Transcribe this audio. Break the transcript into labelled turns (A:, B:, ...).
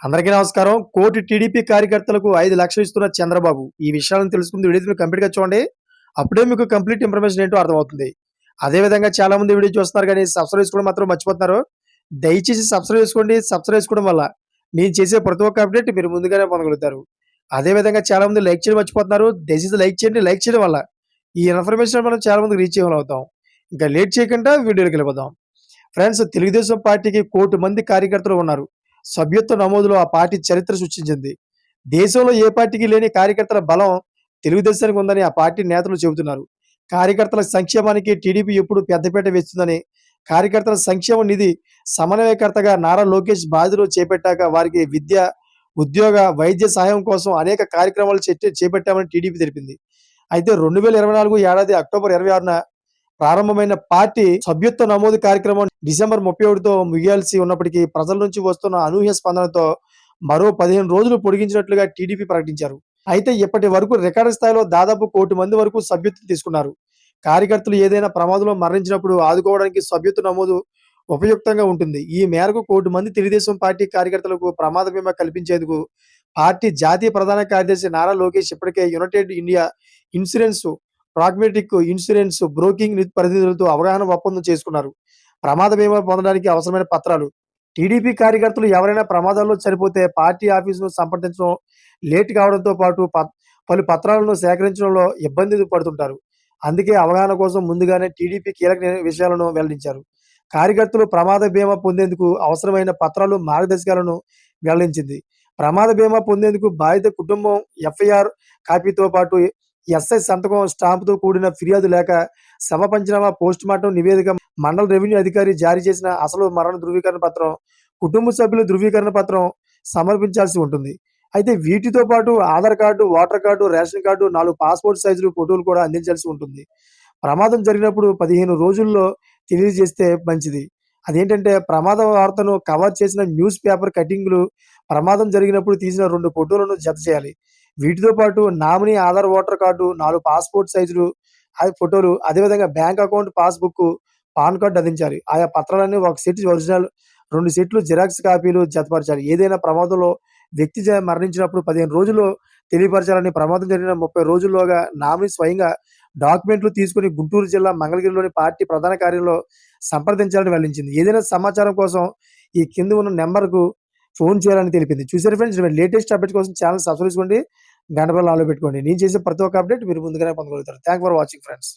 A: అందరికీ నమస్కారం. కోటి టీడీపీ కార్యకర్తలకు ఐదు లక్షలు ఇస్తున్న చంద్రబాబు. ఈ విషయాలను తెలుసుకుంది వీడియో మీరు కంప్లీట్గా చూడండి. అప్పుడే మీకు కంప్లీట్ ఇన్ఫర్మేషన్ ఏంటో అర్థమవుతుంది. అదే విధంగా చాలా మంది వీడియో చూస్తున్నారు కానీ సబ్స్క్రైబ్ చేసుకోవడం మాత్రం మర్చిపోతున్నారు. దయచేసి సబ్స్క్రైబ్ చేసుకోండి. సబ్స్క్రైబ్ చేసుకోవడం వల్ల నేను చేసే ప్రతి ఒక్క అప్డేట్ మీరు ముందుగానే పొందగలుగుతారు. అదే విధంగా చాలా మంది లైక్ చేయడం మర్చిపోతున్నారు. దయచేసి లైక్ చేయండి. లైక్ చేయడం వల్ల ఈ ఇన్ఫర్మేషన్ మనం చాలా మందికి రీచ్ అవుతాం. ఇంకా లేట్ చేయకుండా వీడియోకి వెళ్ళిపోదాం. ఫ్రెండ్స్ తెలుగుదేశం పార్టీకి కోటి మంది కార్యకర్తలు ఉన్నారు. సభ్యత్వ నమోదులో ఆ పార్టీ చరిత్ర సృష్టించింది. దేశంలో ఏ పార్టీకి లేని కార్యకర్తల బలం తెలుగుదేశానికి ఉందని ఆ పార్టీ నేతలు చెబుతున్నారు. కార్యకర్తల సంక్షేమానికి టీడీపీ ఎప్పుడు పెద్దపీట వేస్తుందని కార్యకర్తల సంక్షేమ నిధి సమన్వయకర్తగా నారా లోకేష్ బాధ్యతలు చేపట్టాక వారికి విద్య ఉద్యోగ వైద్య సహాయం కోసం అనేక కార్యక్రమాలు చేపట్టామని టీడీపీ తెలిపింది. అయితే రెండు వేల ఇరవై నాలుగు ఏడాది అక్టోబర్ ఇరవై ఆరున ప్రారంభమైన పార్టీ సభ్యత్వ నమోదు కార్యక్రమం డిసెంబర్ ముప్పై ఒకటితో ముగియాల్సి ఉన్నప్పటికీ ప్రజల నుంచి వస్తున్న అనూహ్య స్పందనతో మరో పదిహేను రోజులు పొడిగించినట్లుగా టీడీపీ ప్రకటించారు. అయితే ఇప్పటి వరకు రికార్డు స్థాయిలో దాదాపు కోటి మంది వరకు సభ్యత్వం తీసుకున్నారు. కార్యకర్తలు ఏదైనా ప్రమాదంలో మరణించినప్పుడు ఆదుకోవడానికి సభ్యత్వ నమోదు ఉపయుక్తంగా ఉంటుంది. ఈ మేరకు కోటి మంది తెలుగుదేశం పార్టీ కార్యకర్తలకు ప్రమాద బీమా కల్పించేందుకు పార్టీ జాతీయ ప్రధాన కార్యదర్శి నారా లోకేష్ ఇప్పటికే United India Insurance Pragmatic Insurance Broking ప్రతినిధులతో అవగాహన ఒప్పందం చేసుకున్నారు. ప్రమాద బీమా పొందడానికి అవసరమైన పత్రాలు. టీడీపీ కార్యకర్తలు ఎవరైనా ప్రమాదాల్లో చనిపోతే పార్టీ ఆఫీసును సంప్రదించడం లేట్ కావడంతో పాటు పలు పత్రాలను సేకరించడంలో ఇబ్బంది పడుతుంటారు. అందుకే అవగాహన కోసం ముందుగానే టీడీపీ కీలక విషయాలను వెల్లడించారు. కార్యకర్తలు ప్రమాద బీమా పొందేందుకు అవసరమైన పత్రాలు మార్గదర్శకాలను వెల్లడించింది. ప్రమాద బీమా పొందేందుకు బాధిత కుటుంబం ఎఫ్ఐఆర్ కాపీతో పాటు ఎస్ఐ సంతకం స్టాంపుతో కూడిన ఫిర్యాదు లేక శవ పంచనామా పోస్ట్ మార్టం నివేదిక మండల రెవెన్యూ అధికారి జారీ చేసిన అసలు మరణ ధృవీకరణ పత్రం కుటుంబ సభ్యుల ధృవీకరణ పత్రం సమర్పించాల్సి ఉంటుంది. అయితే వీటితో పాటు Aadhaar card voter card ration card నాలుగు పాస్పోర్ట్ సైజులు ఫోటోలు కూడా అందించాల్సి ఉంటుంది. ప్రమాదం జరిగినప్పుడు పదిహేను రోజుల్లో తెలియజేస్తే మంచిది. అదేంటంటే ప్రమాద వార్తను కవర్ చేసిన న్యూస్ పేపర్ కటింగ్లు ప్రమాదం జరిగినప్పుడు తీసిన రెండు ఫోటోలను జత చేయాలి. వీటితో పాటు నామినీ ఆధార్ ఓటర్ కార్డు నాలుగు పాస్పోర్ట్ సైజులు ఆ ఫోటోలు అదేవిధంగా bank account passbook PAN card అందించాలి. ఆయా పత్రాలన్నీ ఒక సెట్ ఒరిజినల్ రెండు సెట్లు జిరాక్స్ కాపీలు జతపరచాలి. ఏదైనా ప్రమాదంలో వ్యక్తి జ- మరణించినప్పుడు పదిహేను రోజుల్లో తెలియపరచాలని ప్రమాదం జరిగిన ముప్పై రోజుల్లోగా నామినీ స్వయంగా డాక్యుమెంట్లు తీసుకుని గుంటూరు జిల్లా మంగళగిరిలోని పార్టీ ప్రధాన కార్యంలో సంప్రదించాలని వెల్లడించింది. ఏదైనా సమాచారం కోసం ఈ కింద ఉన్న నెంబర్కు ఫోన్ చేయాలని తెలిపింది. చూసారు ఫ్రెండ్స్ లేటెస్ట్ అప్డేట్ కోసం ఛానల్ సబ్స్క్రైబ్ చేసుకోండి. గంట ఆలో పెట్టుకోండి. నేను చేసే ప్రతి ఒక్క అప్డేట్ మీరు ముందుగానే పొందగలుగుతారు. Thank for watching friends